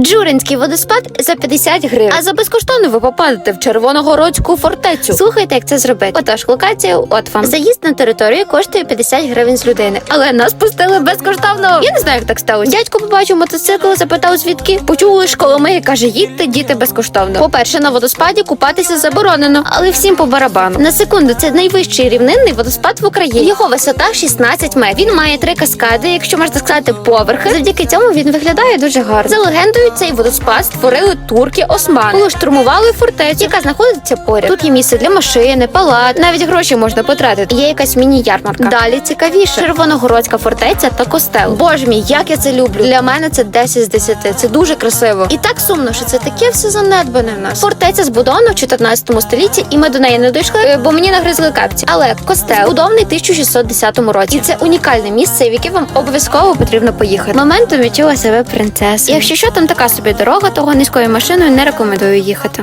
Джуринський водоспад за 50 гривень. А за безкоштовно ви попадете в Червоногородську фортецю. Слухайте, як це зробити. Отож, локація от вам. Заїзд на територію коштує 50 гривень з людини, але нас пустили безкоштовно. Я не знаю, як так сталося. Дядько побачив мотоцикл, запитав звідки. Почули школоми і каже, їдьте діти безкоштовно. По-перше, на водоспаді купатися заборонено, але всім по барабану. На секунду, це найвищий рівнинний водоспад в Україні. Його висота 16 метрів. Він має три каскади, якщо можна сказати, поверхи. Завдяки цьому він виглядає дуже гарно. За легендою, цей водоспад створили турки османи, коли штурмували фортецю, яка знаходиться поряд. Тут є місце для машини, палат, навіть гроші можна потратити. Є якась міні-ярмарка. Далі цікавіше. Червоногородська фортеця та костел. Боже мій, як я це люблю. Для мене це 10 з 10. Це дуже красиво. І так сумно, що це таке все занедбане в нас. Фортеця збудована в 14 столітті, і ми до неї не дійшли, е, бо мені нагризли капці. Але костел збудований в 1610 році. І це унікальне місце, в яке вам обов'язково потрібно поїхати. Моментом відчула себе принцесою. Якщо що там така собі дорога, того низькою машиною не рекомендую їхати.